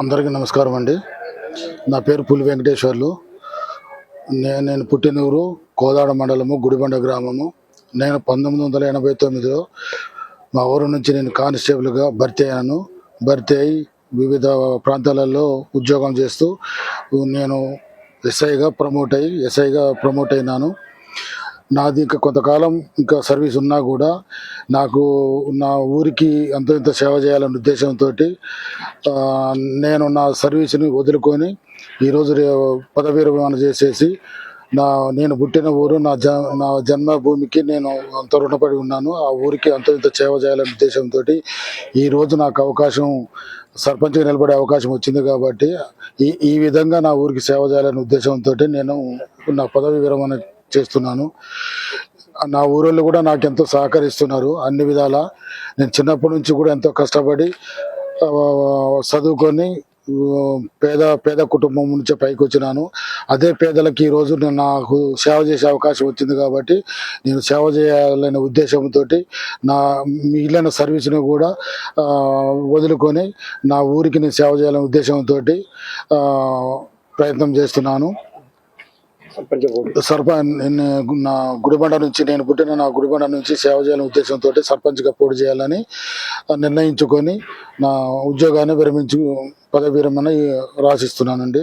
అందరికీ నమస్కారం అండి. నా పేరు పులి వెంకటేశ్వర్లు. నేను నేను పుట్టిన ఊరు కోదాడ మండలము గుడిబండ గ్రామము. నేను పంతొమ్మిది వందల ఎనభై తొమ్మిదిలో మా ఊరు నుంచి నేను కానిస్టేబుల్గా భర్తీ అయ్యాను. భర్తీ అయి వివిధ ప్రాంతాలలో ఉద్యోగం చేస్తూ నేను ఎస్ఐగా ప్రమోట్ అయ్యి ఎస్ఐగా ప్రమోట్ అయినాను. నాది ఇంకా కొంతకాలం ఇంకా సర్వీస్ ఉన్నా కూడా నాకు నా ఊరికి అంత ఇంత సేవ చేయాలనే ఉద్దేశంతో నేను నా సర్వీస్ని వదులుకొని ఈరోజు రే- పదవీ విరమణ చేసేసి నా నేను పుట్టిన ఊరు నా జ నా జన్మభూమికి నేను అంత రుణపడి ఉన్నాను. ఆ ఊరికి అంత ఇంత సేవ చేయాలనే ఉద్దేశంతో ఈరోజు నాకు అవకాశం సర్పంచ్గా నిలబడే అవకాశం వచ్చింది కాబట్టి ఈ ఈ విధంగా నా ఊరికి సేవ చేయాలనే ఉద్దేశంతో నేను నా పదవి విరమణ చేస్తున్నాను. నా ఊరోళ్ళు కూడా నాకు ఎంతో సహకరిస్తున్నారు అన్ని విధాల. నేను చిన్నప్పటి నుంచి కూడా ఎంతో కష్టపడి చదువుకొని పేద పేద కుటుంబం నుంచి పైకి వచ్చినాను. అదే పేదలకు ఈ రోజు నేను నాకు సేవ చేసే అవకాశం వచ్చింది కాబట్టి నేను సేవ చేయాలనే ఉద్దేశంతో నా మిగిలిన సర్వీస్ను కూడా వదులుకొని నా ఊరికి నేను సేవ చేయాలనే ఉద్దేశంతో ప్రయత్నం చేస్తున్నాను. సర్పంచ్ నా గుడిబండ నుంచి నేను పుట్టిన నా గుడిబండ నుంచి సేవ చేయాలనే ఉద్దేశంతో సర్పంచ్గా పోటీ చేయాలని నిర్ణయించుకొని నా ఉద్యోగాన్ని విరమించు పదవి విరమణ రాసిస్తున్నానండి.